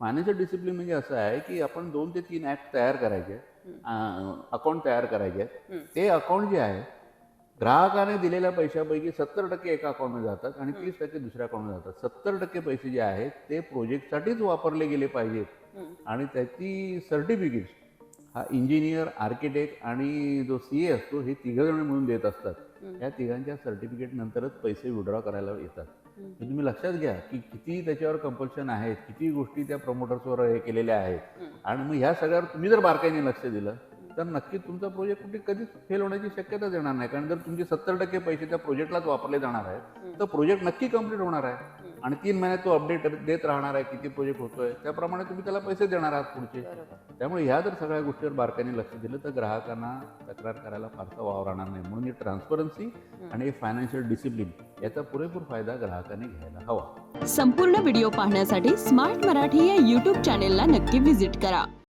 Financial discipline म्हणजे असं आहे की आपण दोन ते तीन ॲप तयार करायचे. अकाउंट तयार करायचे. ते अकाउंट जे आहे ग्राहकाने दिलेल्या पैशापैकी सत्तर टक्के एका अकाउंटमध्ये जातात आणि तीस टक्के दुसऱ्या अकाउंटमध्ये जातात. सत्तर टक्के पैसे जे आहेत ते प्रोजेक्टसाठीच वापरले गेले पाहिजेत. आणि त्याची सर्टिफिकेट हा इंजिनियर आर्किटेक्ट आणि जो सी ए असतो हे तिघजण मिळून देत असतात. या तिघांच्या सर्टिफिकेट नंतरच पैसे विड्रॉ करायला येतात. तुम्ही लक्षात घ्या की किती त्याच्यावर कंपल्शन आहेत किती गोष्टी त्या प्रमोटर्सवर हे केलेल्या आहेत. आणि मग ह्या सगळ्यावर तुम्ही जर बारकाईने लक्ष दिलं तर नक्की तुमचा प्रोजेक्ट कुठे कधीच फेल होण्याची शक्यताच येणार नाही. कारण जर तुमचे सत्तर टक्के पैसे त्या प्रोजेक्टलाच वापरले जाणार आहेत तर प्रोजेक्ट नक्की कंप्लीट होणार आहे. आणि तीन महिन्यात तो अपडेट देत राहणार आहे किती प्रोजेक्ट होतोय त्याप्रमाणे तुम्ही त्याला पैसे देणार आहात पुढचे. त्यामुळे ह्या जर सगळ्या गोष्टीवर बारकाईने लक्ष दिलं तर ग्राहकांना तक्रार करायला फारसा वाव राहणार नाही. म्हणून ही ट्रान्सपरन्सी आणि फायनान्शियल डिसिप्लिन याचा पुरेपूर फायदा ग्राहकांनी घ्यायला हवा. संपूर्ण व्हिडिओ पाहण्यासाठी स्मार्ट मराठी या यूट्यूब चॅनेलला नक्की व्हिजिट करा.